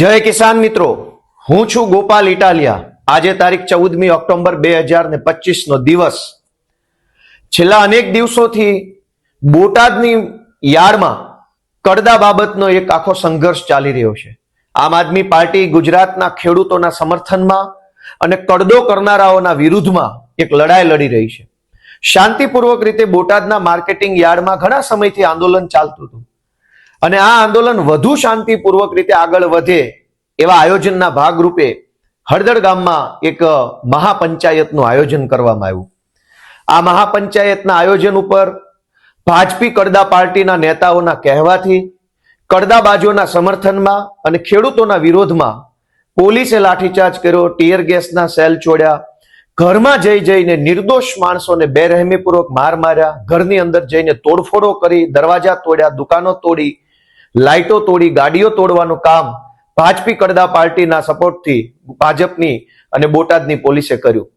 જય કિસાન મિત્રો, હું છું ગોપાલ ઇટાલિયા. આજે તારીખ ચૌદમી ઓક્ટોબર બે હજાર ને પચીસ નો દિવસ. છેલ્લા અનેક દિવસોથી બોટાદની યાર્ડમાં કડદા બાબતનો એક આખો સંઘર્ષ ચાલી રહ્યો છે. આમ આદમી પાર્ટી ગુજરાતના ખેડૂતોના સમર્થનમાં અને કડદો કરનારાઓના વિરુદ્ધમાં એક લડાઈ લડી રહી છે. શાંતિપૂર્વક રીતે બોટાદના માર્કેટિંગ યાર્ડમાં ઘણા સમયથી આંદોલન ચાલતું હતું. અને આ આંદોલન વધુ શાંતિપૂર્વક રીતે આગળ વધે એવા આયોજનના ભાગરૂપે હળદળ ગામમાં એક મહાપંચાયતનું આયોજન કરવામાં આવ્યું. આ મહાપંચાયતના આયોજન ઉપર ભાજપી કડદા પાર્ટીના નેતાઓના કહેવાથી, કડદાબાજોના સમર્થનમાં અને ખેડૂતોના વિરોધમાં પોલીસે લાઠીચાર્જ કર્યો, ટીયર ગેસના સેલ છોડ્યા ઘરમાં જઈ જઈને નિર્દોષ માણસોને બેરહેમીપૂર્વક માર માર્યા, ઘરની અંદર જઈને તોડફોડો કરી, દરવાજા તોડ્યા, દુકાનો તોડી લાઇટો તોડી ગાડીઓ તોડવાનું કામ ભાજપી કડદા પાર્ટીના સપોર્ટથી ભાજપની અને બોટાદની પોલીસે કર્યું.